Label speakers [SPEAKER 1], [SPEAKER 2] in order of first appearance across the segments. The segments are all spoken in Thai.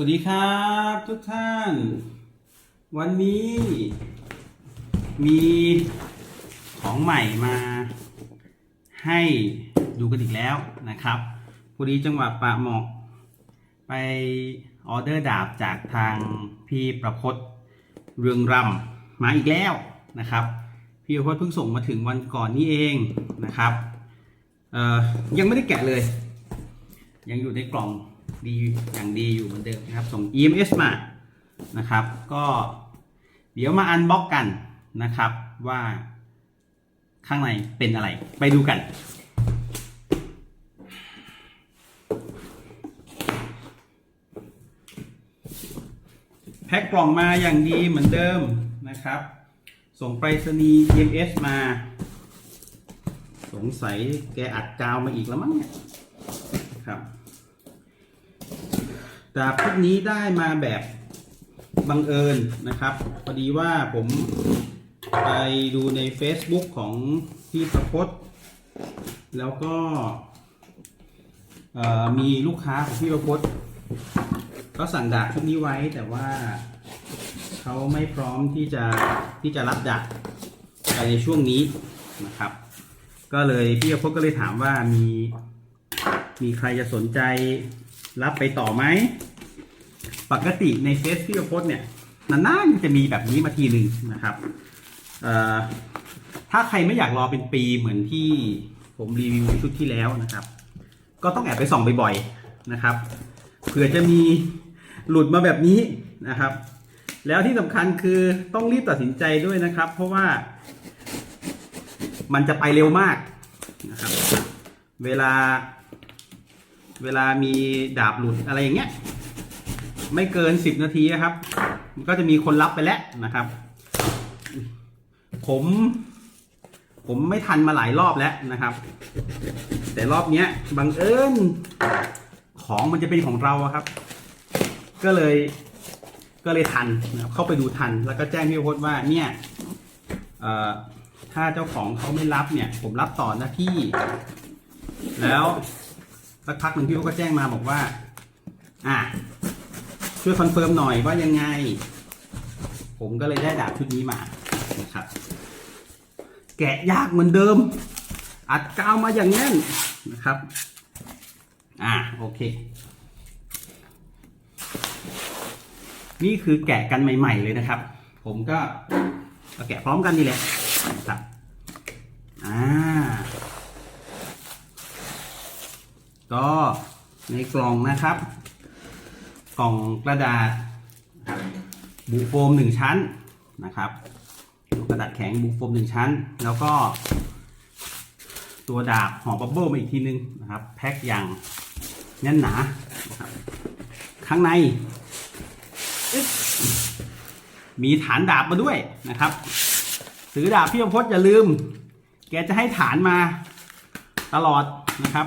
[SPEAKER 1] สวัสดีครับทุกท่าน วันนี้มีของใหม่มาให้ดูกันอีกแล้วนะครับพอดีจังหวะปะเหมาะไปออเดอร์ดาบจากทางพี่ประพศเรืองรำมาอีกแล้วนะครับ พี่ประพศเพิ่งส่งมาถึงวันก่อนนี้เองนะครับยังไม่ได้แกะเลย ยังอยู่ในกล่อง ดีอย่างดีอยู่เหมือนเดิมนะครับ ส่ง EMS มานะครับ ก็เดี๋ยวมาอันบ็อกกันนะครับว่าข้างในเป็นอะไร ไปดูกัน แพ็คกล่องมาอย่างดีเหมือนเดิมนะครับ ส่งไปรษณีย์ EMS มา สงสัยแกอัดกาวมาอีกแล้วมั้งเนี่ยครับ ดาบพวกนี้ได้มาแบบบังเอิญนะครับ พอดีว่าผมไปดูใน Facebook ของพี่ประพศแล้วก็มีลูกค้าของพี่ประพศก็สั่งดาบชุดนี้ไว้แต่ว่าเขาไม่พร้อมที่จะที่จะรับดาบไปในช่วงนี้นะครับ ก็เลยพี่ประพศก็เลยถามว่ามีมีใครจะสนใจ รับไปต่อไหม ปกติในเฟซพี่ประพศเนี่ยนานๆจะมีแบบนี้มาทีหนึ่งนะครับถ้าใครไม่อยากรอเป็นปีเหมือนที่ผมรีวิวชุดที่แล้วนะครับ ก็ต้องแอบไปส่องบ่อยๆนะครับเผื่อจะมีหลุดมาแบบนี้นะครับ แล้วที่สำคัญคือต้องรีบตัดสินใจด้วยนะครับ เพราะว่า มันจะไปเร็วมากนะครับ เวลา เวลามีดาบหลุดอะไรอย่างเงี้ย ไม่เกินสิบนาทีนะครับ ก็จะมีคนรับไปแล้วนะครับ ผม ผมไม่ทันมาหลายรอบแล้วนะครับ แต่รอบเนี้ยบังเอิญของมันจะเป็นของเราครับ ก็เลยก็เลยทันนะครับเข้าไปดูทัน แล้วก็แจ้งพี่พจน์ว่าเนี่ยถ้าเจ้าของเขาไม่รับเนี่ย ผมรับต่อหน้าที่ แล้ว สักพักหนึ่งพี่พจน์ก็แจ้งมาบอกว่า อะช่วยคอนเฟิร์มหน่อยว่ายังไง ผมก็เลยได้ดาบชุดนี้มานะครับ แกะยากเหมือนเดิม อัดกาวมาอย่างแน่นนะครับ อ่าโอเค นี่คือแกะกันใหม่ ๆ เลยนะครับ ผมก็เอาแกะพร้อมกันนี่แหละนะครับ อ่า ก็ในกล่องนะครับ กล่องกระดาษบูโฟมหนึ่งชั้นนะครับกระดาษแข็งบูโฟมหนึ่งชั้น แล้วก็ ตัวดาบห่อบับเบิ้ลมาอีกทีนึงนะครับ แพ็คอย่างแน่นหนาข้างใน มีฐานดาบมาด้วยนะครับซื้อดาบพี่ประพจน์อย่าลืม แกจะให้ฐานมาตลอดนะครับ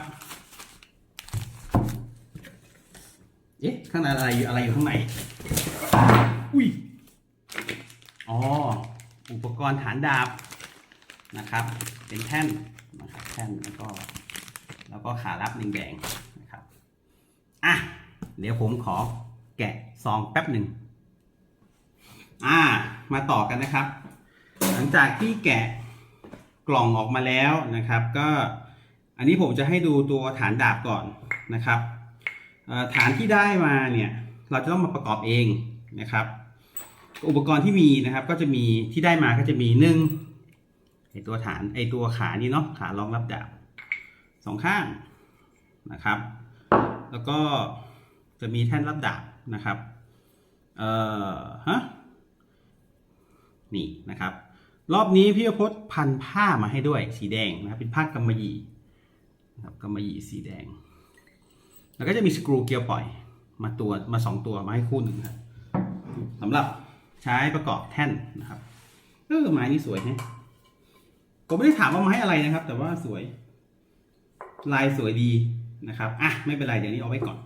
[SPEAKER 1] เอ๊ะ ข้างในอะไรอยู่อะไรอยู่ข้างในอุ้ย อ๋อ อุปกรณ์ฐานดาบนะครับ เป็นแท่นนะครับแท่นแล้วก็ แล้วก็ขารับแดงๆนะครับ อะ เดี๋ยวผมขอแกะซองแป๊บหนึ่ง อ่า มาต่อกันนะครับ หลังจากที่แกะกล่องออกมาแล้วนะครับ ก็ อันนี้ผมจะให้ดูตัวฐานดาบก่อนนะครับ ฐานที่ได้มาเนี่ยเราจะต้องมาประกอบเองนะครับ อุปกรณ์ที่มีนะครับก็จะมีที่ได้มาก็จะมีหนึ่งไอตัวฐานไอตัวขานี่เนาะขารองรับดาบสองข้างนะครับ แล้วก็จะมีแท่นรับดาบนะครับเอ่อฮะนี่นะครับ รอบนี้พี่พจน์พันผ้ามาให้ด้วยสีแดงนะครับเป็นผ้ากำมะหยี่นะครับกำมะหยี่สีแดง แล้วก็จะมีสกรูเกียร์ปล่อยมาตัวมาสองตัวมาให้คู่หนึ่งครับสำหรับใช้ประกอบแท่นนะครับเออไม้นี่สวยแฮะผมไม่ได้ถามว่าไม้อะไรนะครับ แต่ว่าสวย ลายสวยดีนะครับอะไม่เป็นไรเดี๋ยวนี้เอาไว้ก่อน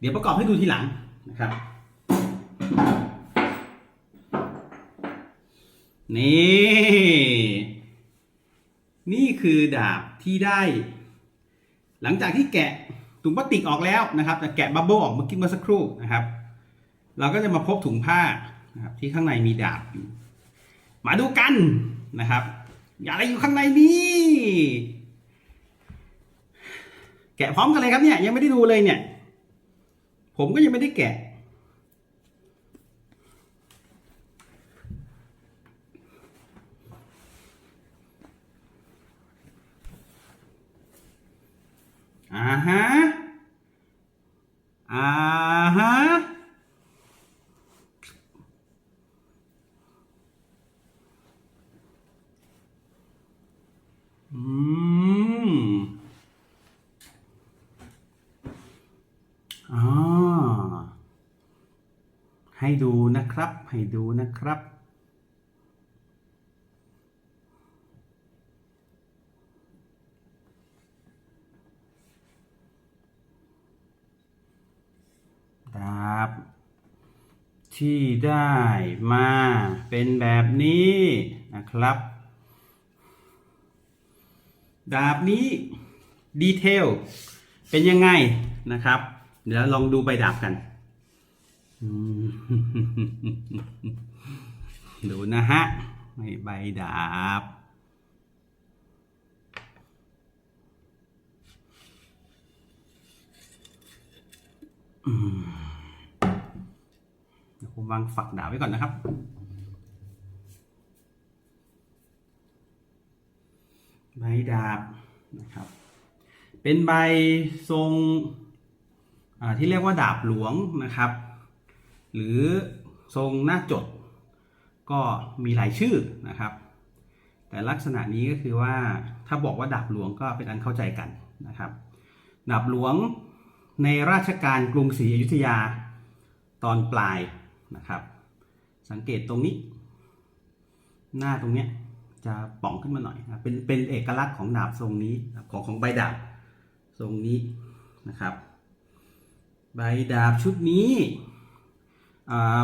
[SPEAKER 1] เดี๋ยวประกอบให้ดูทีหลังนะครับ นี่ นี่คือดาบที่ได้ หลังจากที่แกะ ถุงพลาสติกออกแล้วนะครับแต่แกะบับเบิ้ลออกเมื่อกี้เมื่อสักครู่นะครับ เราก็จะมาพบถุงผ้านะครับที่ข้างในมีดาบอยู่ มาดูกันนะครับอะไรอยู่ข้างในนี้แกะพร้อมกันเลยครับเนี่ยยังไม่ได้ดูเลยเนี่ย ผมก็ยังไม่ได้แกะ อ่าฮะ อ่าฮะ อืม อ่า ให้ดูนะครับ ให้ดูนะครับดาบที่ได้มาเป็นแบบนี้นะครับ ดาบนี้ดีเทลเป็นยังไงนะครับ เดี๋ยวลองดูใบดาบกัน ดูนะฮะใบดาบเดี๋ยวผมวางฝักดาบไว้ก่อนนะครับ ใบดาบนะครับ เป็นใบทรงอ่าที่เรียกว่าดาบหลวงนะครับ หรือทรงหน้าจด ก็มีหลายชื่อนะครับ แต่ลักษณะนี้ก็คือว่าถ้าบอกว่าดาบหลวงก็เป็นอันเข้าใจกันนะครับดาบหลวงในราชการกรุงศรีอยุธยาตอนปลายนะครับ สังเกตตรงนี้ หน้าตรงเนี้ยจะป่องขึ้นมาหน่อยนะเป็นเป็นเอกลักษณ์ของดาบทรงนี้ของของใบดาบทรงนี้นะครับ ใบดาบชุดนี้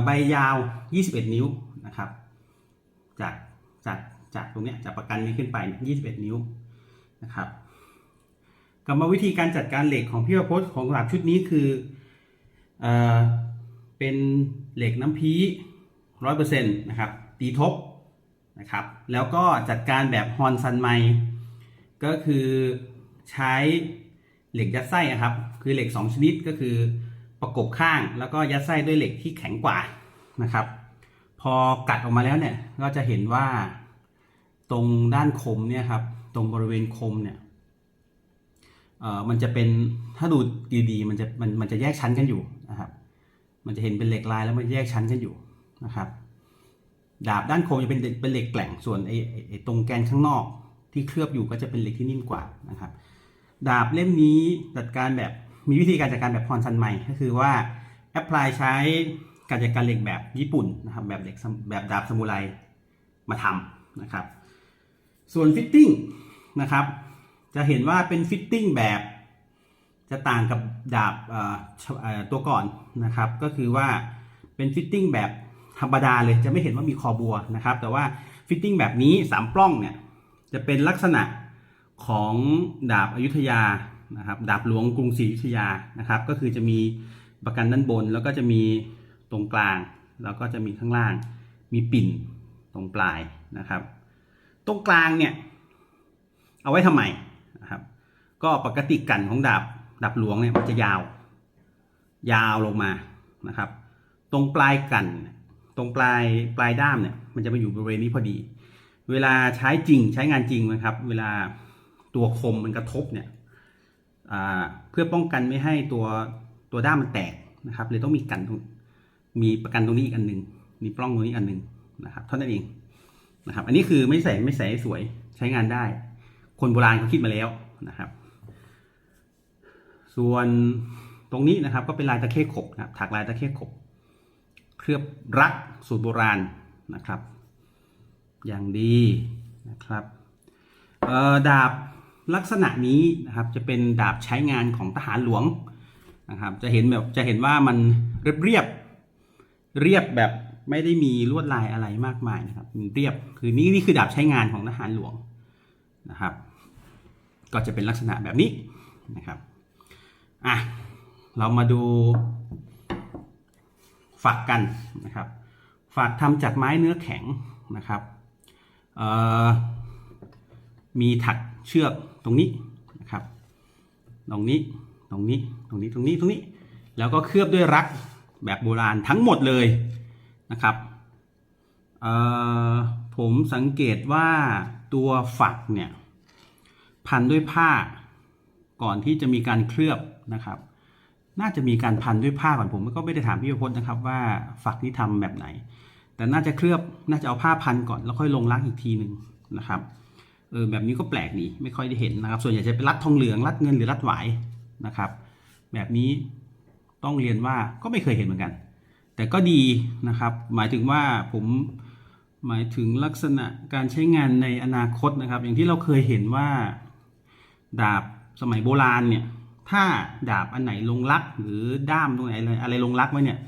[SPEAKER 1] ใบยาว 21 นิ้วนะครับ จากจากจากตรงนี้จากประกันนี้ขึ้นไปเนี่ย21 นิ้วนะครับกรรมวิธีการจัดการเหล็กของพี่ประพจน์ของดาบชุดนี้คือเอเป็นเหล็กน้ำพีร้อยเปอร์เซ็นต์นะครับตีทบนะครับ แล้วก็จัดการแบบฮอนซันไมก็คือใช้เหล็กยัดไส้อะครับ คือเหล็ก 2 ชนิดก็คือ ประกบข้างแล้วก็ยัดไส้ด้วยเหล็กที่แข็งกว่านะครับ พอกัดออกมาแล้วเนี่ยก็จะเห็นว่าตรงด้านคมเนี่ยครับตรงบริเวณคมเนี่ยเอ่อมันจะเป็นถ้าดูดีๆมันจะมันมันจะแยกชั้นกันอยู่นะครับ มันจะเห็นเป็นเหล็กลายแล้วมันแยกชั้นกันอยู่นะครับ ดาบด้านคมจะเป็นเป็นเหล็กแกล่งส่วนไอ้ไอ้ไอ้ตรงแกนข้างนอกที่เคลือบอยู่ก็จะเป็นเหล็กที่นิ่มกว่านะครับ ดาบเล่มนี้จัดการแบบ มีวิธีการจัดการแบบพรซันใหม่ก็คือว่าแอพพลายใช้การจัดการเหล็กแบบญี่ปุ่นนะครับแบบเหล็กแบบดาบซามูไรมาทำนะครับ ส่วนฟิตติ้งนะครับ จะเห็นว่าเป็นฟิตติ้งแบบจะต่างกับดาบตัวก่อนนะครับ ก็คือว่าเป็นฟิตติ้งแบบธรรมดาเลยจะไม่เห็นว่ามีคอบัวนะครับ แต่ว่าฟิตติ้งแบบนี้สามปล้องเนี่ยจะเป็นลักษณะของดาบอายุทยา นะครับดาบหลวงกรุงศรีอยุธยานะครับ ก็คือจะมีประกันด้านบน แล้วก็จะมีตรงกลาง แล้วก็จะมีข้างล่าง มีปิ่นตรงปลายนะครับ ตรงกลางเนี่ยเอาไว้ทำไมนะครับ ก็ปกติกันของดาบดาบหลวงเนี่ยมันจะยาว ยาวลงมานะครับ ตรงปลายกัน ตรงปลายปลายด้ามเนี่ยมันจะมาอยู่บริเวณนี้พอดี เวลาใช้จริงใช้งานจริงนะครับ เวลาตัวคมมันกระทบเนี่ย เพื่อป้องกันไม่ให้ตัวตัวด้ามมันแตกนะครับเลยต้องมีกันตรงมีประกันตรงนี้อีกอันหนึ่งมีปล้องตรงนี้อันหนึ่งนะครับเท่านั้นเองนะครับ อันนี้คือไม่ใส่ไม่ใส่สวยใช้งานได้ คนโบราณเขาคิดมาแล้วนะครับ ส่วนตรงนี้นะครับ ก็เป็นลายตะเข้ขบนะครับถักลายตะเข้ขบเคลือบรักสูตรโบราณนะครับ อย่างดีนะครับดาบ ลักษณะนี้นะครับจะเป็นดาบใช้งานของทหารหลวงนะครับจะเห็นแบบจะเห็นว่ามันเรียบเรียบเรียบแบบไม่ได้มีลวดลายอะไรมากมายนะครับเรียบคือนี่นี่คือดาบใช้งานของทหารหลวงนะครับ ก็จะเป็นลักษณะแบบนี้นะครับอะเรามาดูฝักกันนะครับฝักทำจากไม้เนื้อแข็งนะครับเออมีถักเชือก ตรงนี้นะครับ ตรงนี้ ตรงนี้ ตรงนี้ ตรงนี้ ตรงนี้ แล้วก็เคลือบด้วยรักแบบโบราณทั้งหมดเลยนะครับ ผมสังเกตว่าตัวฝักเนี่ยพันด้วยผ้าก่อนที่จะมีการเคลือบนะครับ น่าจะมีการพันด้วยผ้าก่อนผมก็ไม่ได้ถามพี่พจน์นะครับ ว่าฝักนี่ทำแบบไหน แต่น่าจะเคลือบน่าจะเอาผ้าพันก่อนแล้วค่อยลงรักอีกทีหนึ่งนะครับ เออแบบนี้ก็แปลกดีไม่ค่อยได้เห็นนะครับ ส่วนใหญ่จะเป็นรัดทองเหลืองรัดเงินหรือรัดหวายนะครับ แบบนี้ต้องเรียนว่าก็ไม่เคยเห็นเหมือนกัน แต่ก็ดีนะครับ หมายถึงว่าผมหมายถึงลักษณะการใช้งานในอนาคตนะครับ อย่างที่เราเคยเห็นว่าดาบสมัยโบราณเนี่ยถ้าดาบอันไหนลงลักหรือด้ามตรงไหนอะไรอะไรลงลักไว้เนี่ย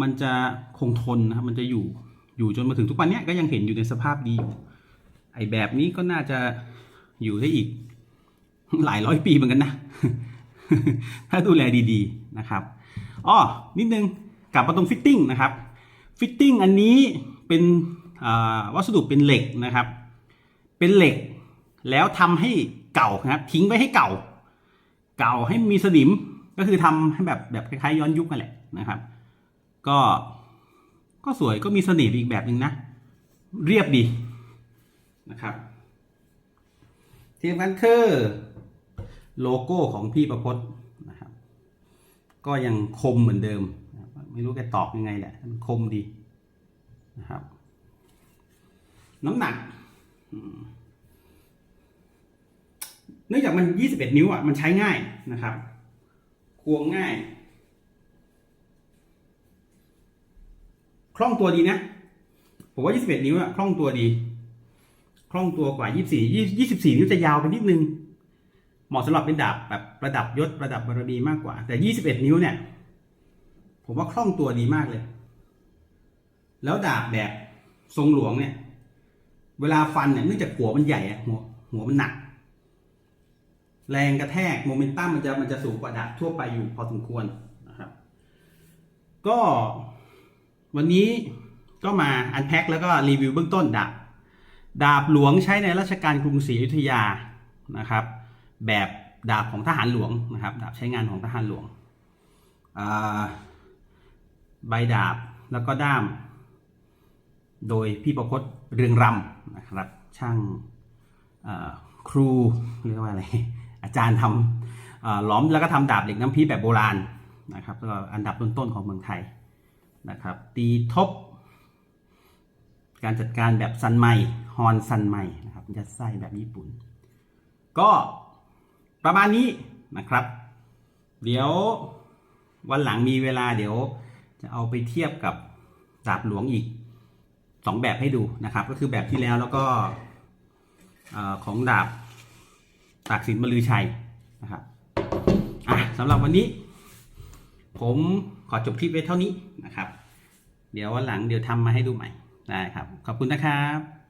[SPEAKER 1] มันจะคงทนนะครับมันจะอยู่อยู่จนมาถึงทุกวันนี้ก็ยังเห็นอยู่ในสภาพดีอยู่ ไอแบบนี้ก็น่าจะอยู่ได้อีก หลายร้อยปีเหมือนกันนะ ถ้าดูแลดีๆนะครับอ้อนิดนึงกลับมาตรงฟิตติ้งนะครับฟิตติ้งอันนี้เป็นวัสดุเป็นเหล็กนะครับ เป็นเหล็กแล้วทำให้เก่านะครับ ทิ้งไว้ให้เก่า เก่าให้มีสนิมก็คือทำให้แบบแบบคล้ายๆย้อนยุคนั่นแหละนะครับ ก็ก็สวยก็มีเสน่ห์อีกแบบหนึ่งนะ เรียบดี นะครับที่สำคัญคือโลโก้ของพี่ประพจน์นะครับ ก็ยังคมเหมือนเดิม ไม่รู้แกตอกยังไงแหละมันคมดีนะครับ น้ำหนักเนื่องจากมัน 21 นิ้วอะ มันใช้ง่ายนะครับ ควงง่าย คล่องตัวดีนะ ผมว่า 21 นิ้วอะ คล่องตัวดี ล่องตัวกว่า 24 24 นิ้วจะยาวไปนิดนึง เหมาะสำหรับเป็นดาบแบบระดับยศระดับบารมีมากกว่า แต่ 21 นิ้วเนี่ย ผมว่าคล่องตัวดีมากเลย แล้วดาบแบบทรงหลวงเนี่ย เวลาฟันเนี่ยเนื่องจากหัวมันใหญ่อะหัวหัวมันหนัก แรงกระแทกโมเมนตัมมันจะมันจะสูงกว่าดาบทั่วไปอยู่พอสมควรนะครับ ก็วันนี้ก็มาอันแพ็คแล้วก็รีวิวเบื้องต้นดาบ ดาบหลวงใช้ในรัชกาลกรุงศรีอยุธยานะครับ แบบดาบของทหารหลวงนะครับ ดาบใช้งานของทหารหลวงใบดาบแล้วก็ด้าม โดยพี่ประพจน์เรืองรำนะครับ ช่างครูเรียกว่าอะไรอาจารย์ทำหล้อมแล้วก็ทำดาบเหล็กน้ำพีแบบโบราณนะครับแล้วก็อันดับต้นๆของเมืองไทยนะครับ ตีทบ การจัดการแบบซันไม ฮอนซันไมนะครับยัดไส้แบบญี่ปุ่น ก็ประมาณนี้นะครับ เดี๋ยววันหลังมีเวลาเดี๋ยวจะเอาไปเทียบกับดาบหลวงอีกสองแบบให้ดูนะครับ ก็คือแบบที่แล้วแล้วก็ของดาบตากสินมลือชัยนะครับอะสำหรับวันนี้ ผมขอจบคลิปไว้เท่านี้นะครับ เดี๋ยววันหลังเดี๋ยวทำมาให้ดูใหม่ได้ครับ ขอบคุณนะครับ